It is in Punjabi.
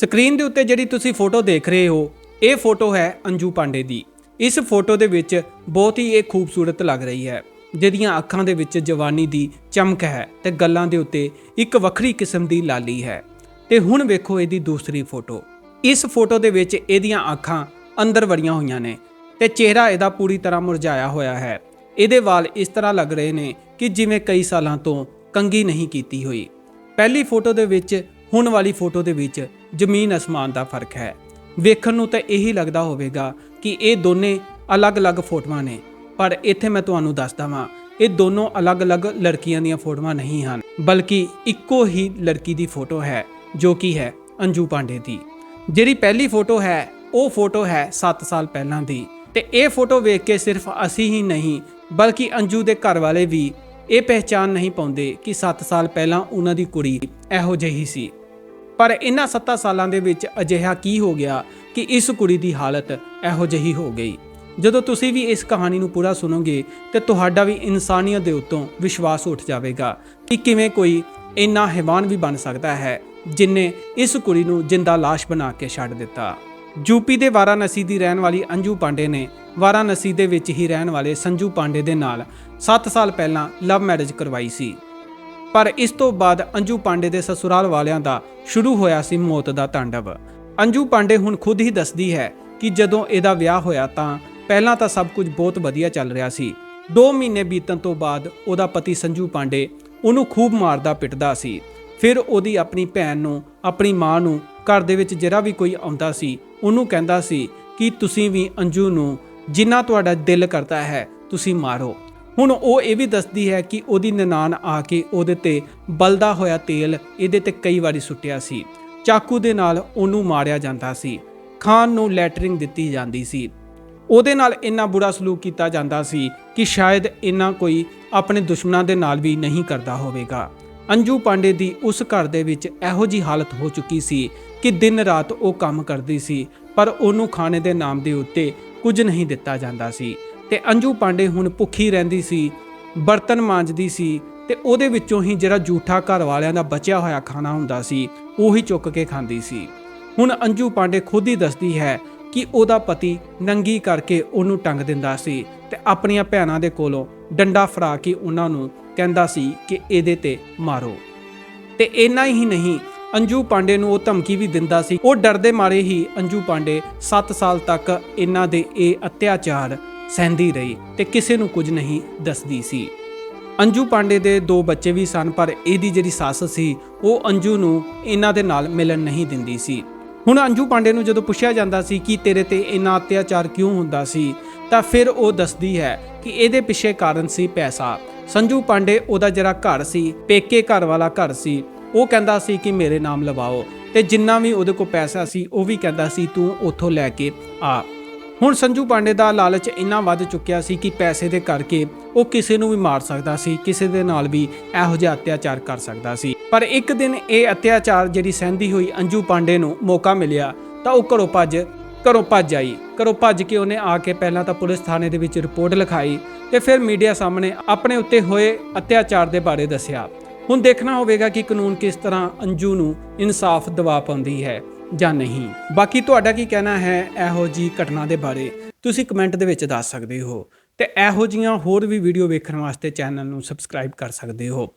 ਸਕਰੀਨ ਦੇ ਉੱਤੇ ਜਿਹੜੀ ਤੁਸੀਂ ਫੋਟੋ ਦੇਖ ਰਹੇ ਹੋ, ਇਹ ਫੋਟੋ ਹੈ ਅੰਜੂ ਪਾਂਡੇ ਦੀ। ਇਸ ਫੋਟੋ ਦੇ ਵਿੱਚ ਬਹੁਤ ਹੀ ਇਹ ਖੂਬਸੂਰਤ ਲੱਗ ਰਹੀ ਹੈ, ਜਿਹਦੀਆਂ ਅੱਖਾਂ ਦੇ ਵਿੱਚ ਜਵਾਨੀ ਦੀ ਚਮਕ ਹੈ ਤੇ ਗੱਲਾਂ ਦੇ ਉੱਤੇ ਇੱਕ ਵੱਖਰੀ ਕਿਸਮ ਦੀ ਲਾਲੀ ਹੈ। ਤੇ ਹੁਣ ਵੇਖੋ ਇਹਦੀ ਦੂਸਰੀ ਫੋਟੋ। ਇਸ ਫੋਟੋ ਦੇ ਵਿੱਚ ਇਹਦੀਆਂ ਅੱਖਾਂ ਅੰਦਰ ਵੜੀਆਂ ਹੋਈਆਂ ਨੇ ਤੇ ਚਿਹਰਾ ਇਹਦਾ ਪੂਰੀ ਤਰ੍ਹਾਂ ਮੁਰਝਾਇਆ ਹੋਇਆ ਹੈ। ਇਹਦੇ ਵਾਲ ਇਸ ਤਰ੍ਹਾਂ ਲੱਗ ਰਹੇ ਨੇ ਕਿ ਜਿਵੇਂ ਕਈ ਸਾਲਾਂ ਤੋਂ ਕੰਗੀ ਨਹੀਂ ਕੀਤੀ ਹੋਈ। ਪਹਿਲੀ ਫੋਟੋ ਦੇ ਵਿੱਚ, ਹੁਣ ਵਾਲੀ ਫੋਟੋ ਦੇ ਵਿੱਚ ਜ਼ਮੀਨ ਅਸਮਾਨ ਦਾ ਫ਼ਰਕ ਹੈ। ਵੇਖਣ ਨੂੰ ਤਾਂ ਇਹੀ ਲੱਗਦਾ ਹੋਵੇਗਾ ਕਿ ਇਹ ਦੋਨੇ ਅਲੱਗ-ਅਲੱਗ ਫੋਟੋਆਂ ਨੇ, ਪਰ ਇੱਥੇ ਮੈਂ ਤੁਹਾਨੂੰ ਦੱਸਦਾ ਵਾਂ, ਇਹ ਦੋਨੋਂ ਅਲੱਗ-ਅਲੱਗ ਲੜਕੀਆਂ ਦੀਆਂ ਫੋਟੋਆਂ ਨਹੀਂ ਹਨ, ਬਲਕਿ ਇੱਕੋ ਹੀ ਲੜਕੀ ਦੀ ਫੋਟੋ ਹੈ, ਜੋ ਕਿ ਹੈ ਅੰਜੂ ਪਾਂਡੇ ਦੀ। ਜਿਹੜੀ ਪਹਿਲੀ ਫੋਟੋ ਹੈ, ਉਹ ਫੋਟੋ ਹੈ 7 ਸਾਲ ਪਹਿਲਾਂ ਦੀ, ਤੇ ਇਹ ਫੋਟੋ ਵੇਖ ਕੇ ਸਿਰਫ ਅਸੀਂ ਹੀ ਨਹੀਂ, ਬਲਕਿ ਅੰਜੂ ਦੇ ਘਰ ਵਾਲੇ ਵੀ ਇਹ ਪਹਿਚਾਨ ਨਹੀਂ ਪਾਉਂਦੇ ਕਿ 7 ਸਾਲ ਪਹਿਲਾਂ ਉਹਨਾਂ ਦੀ ਕੁੜੀ ਇਹੋ ਜਿਹੀ ਸੀ। ਪਰ ਇਹਨਾਂ 7 ਸਾਲਾਂ ਦੇ ਵਿੱਚ ਅਜਿਹਾ ਕੀ ਹੋ ਗਿਆ ਕਿ ਇਸ ਕੁੜੀ ਦੀ ਹਾਲਤ ਇਹੋ ਜਿਹੀ ਹੋ ਗਈ? ਜਦੋਂ ਤੁਸੀਂ ਵੀ ਇਸ ਕਹਾਣੀ ਨੂੰ ਪੂਰਾ ਸੁਣੋਗੇ, ਤੇ ਤੁਹਾਡਾ ਵੀ ਇਨਸਾਨੀਅਤ ਦੇ ਉੱਤੋਂ ਵਿਸ਼ਵਾਸ ਉੱਠ ਜਾਵੇਗਾ ਕਿ ਕਿਵੇਂ ਕੋਈ ਇੰਨਾ ਹੈਵਾਨ ਵੀ ਬਣ ਸਕਦਾ ਹੈ, ਜਿਨੇ ਇਸ ਕੁੜੀ ਨੂੰ ਜਿੰਦਾ ਲਾਸ਼ ਬਣਾ ਕੇ ਛੱਡ ਦਿੱਤਾ। ਯੂਪੀ ਦੇ ਵਾਰਾਣਸੀ ਦੀ ਰਹਿਣ ਵਾਲੀ ਅੰਜੂ ਪਾਂਡੇ ਨੇ ਵਾਰਾਣਸੀ ਦੇ ਵਿੱਚ ਹੀ ਰਹਿਣ ਵਾਲੇ ਸੰਜੂ ਪਾਂਡੇ ਦੇ ਨਾਲ 7 ਸਾਲ ਪਹਿਲਾਂ ਲਵ ਮੈਰਿਜ ਕਰਵਾਈ ਸੀ। ਪਰ ਇਸ ਤੋਂ ਬਾਅਦ ਅੰਜੂ ਪਾਂਡੇ ਦੇ ਸਸੁਰਾਲ ਵਾਲਿਆਂ ਦਾ ਸ਼ੁਰੂ ਹੋਇਆ ਸੀ ਮੌਤ ਦਾ ਤਾਂਡਵ। ਅੰਜੂ ਪਾਂਡੇ ਹੁਣ ਖੁਦ ਹੀ ਦੱਸਦੀ ਹੈ ਕਿ ਜਦੋਂ ਇਹਦਾ ਵਿਆਹ ਹੋਇਆ ਤਾਂ ਪਹਿਲਾਂ ਤਾਂ ਸਭ ਕੁਝ ਬਹੁਤ ਵਧੀਆ ਚੱਲ ਰਿਹਾ ਸੀ। 2 ਮਹੀਨੇ ਬੀਤਣ ਤੋਂ ਬਾਅਦ ਉਹਦਾ ਪਤੀ ਸੰਜੂ ਪਾਂਡੇ ਉਹਨੂੰ ਖੂਬ ਮਾਰਦਾ ਪਿੱਟਦਾ ਸੀ। ਫਿਰ ਉਹਦੀ ਆਪਣੀ ਭੈਣ ਨੂੰ, ਆਪਣੀ ਮਾਂ ਨੂੰ ਘਰ ਦੇ ਵਿੱਚ ਜਿਹੜਾ ਵੀ ਕੋਈ ਆਉਂਦਾ ਸੀ, ਉਹਨੂੰ ਕਹਿੰਦਾ ਸੀ ਕਿ ਤੁਸੀਂ ਵੀ ਅੰਜੂ ਨੂੰ ਜਿੰਨਾ ਤੁਹਾਡਾ ਦਿਲ ਕਰਦਾ ਹੈ ਤੁਸੀਂ ਮਾਰੋ। ਹੁਣ ਉਹ ਇਹ ਵੀ ਦੱਸਦੀ ਹੈ ਕਿ ਉਹਦੀ ਨਨਾਣ ਆ ਕੇ ਉਹਦੇ ਤੇ ਬਲਦਾ ਹੋਇਆ ਤੇਲ ਇਹਦੇ ਤੇ ਕਈ ਵਾਰੀ ਸੁੱਟਿਆ ਸੀ। ਚਾਕੂ ਦੇ ਨਾਲ ਉਹਨੂੰ ਮਾਰਿਆ ਜਾਂਦਾ ਸੀ। ਖਾਣ ਨੂੰ ਲੈਟਰਿੰਗ ਦਿੱਤੀ ਜਾਂਦੀ ਸੀ। ਉਹਦੇ ਨਾਲ ਇੰਨਾ ਬੁਰਾ ਸਲੂਕ ਕੀਤਾ ਜਾਂਦਾ ਸੀ ਕਿ ਸ਼ਾਇਦ ਇੰਨਾ ਕੋਈ ਆਪਣੇ ਦੁਸ਼ਮਣਾਂ ਦੇ ਨਾਲ ਵੀ ਨਹੀਂ ਕਰਦਾ ਹੋਵੇਗਾ। ਅੰਜੂ ਪਾਂਡੇ ਦੀ ਉਸ ਘਰ ਦੇ ਵਿੱਚ ਇਹੋ ਜੀ ਹਾਲਤ ਹੋ ਚੁੱਕੀ ਸੀ ਕਿ ਦਿਨ ਰਾਤ ਉਹ ਕੰਮ ਕਰਦੀ ਸੀ, ਪਰ ਉਹਨੂੰ ਖਾਣੇ ਦੇ ਨਾਮ ਦੇ ਉੱਤੇ ਕੁਝ ਨਹੀਂ ਦਿੱਤਾ ਜਾਂਦਾ ਸੀ। ਤੇ ਅੰਜੂ ਪਾਂਡੇ ਹੁਣ ਭੁੱਖੀ ਰਹਿੰਦੀ ਸੀ, ਬਰਤਨ ਮਾਂਜਦੀ ਸੀ ਤੇ ਉਹਦੇ ਵਿੱਚੋਂ ਹੀ ਜਿਹੜਾ ਜੂਠਾ ਘਰ ਵਾਲਿਆਂ ਦਾ ਬਚਿਆ ਹੋਇਆ ਖਾਣਾ ਹੁੰਦਾ ਸੀ, ਉਹੀ ਚੁੱਕ ਕੇ ਖਾਂਦੀ ਸੀ। ਹੁਣ ਅੰਜੂ ਪਾਂਡੇ ਖੁਦ ਹੀ ਦੱਸਦੀ ਹੈ ਕਿ ਉਹਦਾ ਪਤੀ ਨੰਗੀ ਕਰਕੇ ਉਹਨੂੰ ਟੰਗ ਦਿੰਦਾ ਸੀ ਤੇ ਆਪਣੀਆਂ ਭੈਣਾਂ ਦੇ ਕੋਲੋਂ ਡੰਡਾ ਫੜਾ ਕੇ ਉਹਨਾਂ ਨੂੰ ਕਹਿੰਦਾ ਸੀ ਕਿ ਇਹਦੇ ਤੇ ਮਾਰੋ। ਤੇ ਇੰਨਾ ਹੀ ਨਹੀਂ, ਅੰਜੂ ਪਾਂਡੇ ਨੂੰ ਉਹ ਧਮਕੀ ਵੀ ਦਿੰਦਾ ਸੀ। ਉਹ ਡਰਦੇ ਮਾਰੇ ਹੀ ਅੰਜੂ ਪਾਂਡੇ 7 ਸਾਲ ਤੱਕ ਇਹਨਾਂ ਦੇ ਇਹ ਅਤਿਆਚਾਰ ਸਹਿੰਦੀ ਰਹੀ ਤੇ ਕਿਸੇ ਨੂੰ ਕੁਝ ਨਹੀਂ ਦੱਸਦੀ ਸੀ। ਅੰਜੂ ਪਾਂਡੇ ਦੇ ਦੋ ਬੱਚੇ ਵੀ ਸਨ, ਪਰ ਇਹਦੀ ਜਿਹੜੀ ਸੱਸ ਸੀ, ਉਹ ਅੰਜੂ ਨੂੰ ਇਹਨਾਂ ਦੇ ਨਾਲ ਮਿਲਣ ਨਹੀਂ ਦਿੰਦੀ ਸੀ। ਹੁਣ ਅੰਜੂ ਪਾਂਡੇ ਨੂੰ ਜਦੋਂ ਪੁੱਛਿਆ ਜਾਂਦਾ ਸੀ ਕਿ ਤੇਰੇ ਤੇ ਇੰਨਾ ਅਤਿਆਚਾਰ ਕਿਉਂ ਹੁੰਦਾ ਸੀ, ਤਾਂ ਫਿਰ ਉਹ ਦੱਸਦੀ ਹੈ ਕਿ ਇਹਦੇ ਪਿੱਛੇ ਕਾਰਨ ਸੀ ਪੈਸਾ। ਸੰਜੂ ਪਾਂਡੇ ਉਹਦਾ ਜਿਹੜਾ ਘਰ ਸੀ, ਪੇਕੇ ਘਰ ਵਾਲਾ ਘਰ ਸੀ, ਉਹ ਕਹਿੰਦਾ ਸੀ ਕਿ ਮੇਰੇ ਨਾਮ ਲਵਾਓ ਤੇ ਜਿੰਨਾ ਵੀ ਉਹਦੇ ਕੋਲ ਪੈਸਾ ਸੀ, ਉਹ ਵੀ ਕਹਿੰਦਾ ਸੀ, ਤੂੰ ਉੱਥੋਂ ਲੈ ਕੇ ਆ। ਹੁਣ ਸੰਜੂ ਪਾਂਡੇ ਦਾ ਲਾਲਚ ਇੰਨਾ ਵੱਧ ਚੁੱਕਿਆ ਸੀ ਕਿ ਪੈਸੇ ਦੇ ਕਰਕੇ ਉਹ ਕਿਸੇ ਨੂੰ ਵੀ ਮਾਰ ਸਕਦਾ ਸੀ, ਕਿਸੇ ਦੇ ਨਾਲ ਵੀ ਇਹੋ ਜਿਹਾ ਅਤਿਆਚਾਰ ਕਰ ਸਕਦਾ ਸੀ। ਪਰ ਇੱਕ ਦਿਨ ਇਹ ਅਤਿਆਚਾਰ ਜਿਹੜੀ ਸਹਿੰਦੀ ਹੋਈ ਅੰਜੂ ਪਾਂਡੇ ਨੂੰ ਮੌਕਾ ਮਿਲਿਆ ਤਾਂ ਉਹ ਘਰੋਂ ਭੱਜ ਘਰੋਂ ਭੱਜ ਆਈ। ਘਰੋਂ ਭੱਜ ਕੇ ਉਹਨੇ ਆ ਕੇ ਪਹਿਲਾਂ ਤਾਂ ਪੁਲਿਸ ਥਾਣੇ ਦੇ ਵਿੱਚ ਰਿਪੋਰਟ ਲਿਖਾਈ ਤੇ ਫਿਰ ਮੀਡੀਆ ਸਾਹਮਣੇ ਆਪਣੇ ਉੱਤੇ ਹੋਏ ਅਤਿਆਚਾਰ ਦੇ ਬਾਰੇ ਦੱਸਿਆ। ਹੁਣ ਦੇਖਣਾ ਹੋਵੇਗਾ ਕਿ ਕਾਨੂੰਨ ਕਿਸ ਤਰ੍ਹਾਂ ਅੰਜੂ ਨੂੰ ਇਨਸਾਫ ਦਿਵਾ ਪਾਉਂਦੀ ਹੈ। ਜਾਂ ਨਹੀਂ? ਬਾਕੀ ਤੁਹਾਡਾ ਕੀ ਕਹਿਣਾ ਹੈ ਇਹੋ ਜੀ ਘਟਨਾ ਦੇ ਬਾਰੇ? ਤੁਸੀਂ ਕਮੈਂਟ ਦੇ ਵਿੱਚ ਦੱਸ ਸਕਦੇ ਹੋ। ਤੇ ਇਹੋ ਜੀਆਂ ਹੋਰ ਵੀ ਵੀਡੀਓ ਵੇਖਣ ਵਾਸਤੇ ਚੈਨਲ ਨੂੰ ਸਬਸਕ੍ਰਾਈਬ ਕਰ ਸਕਦੇ ਹੋ।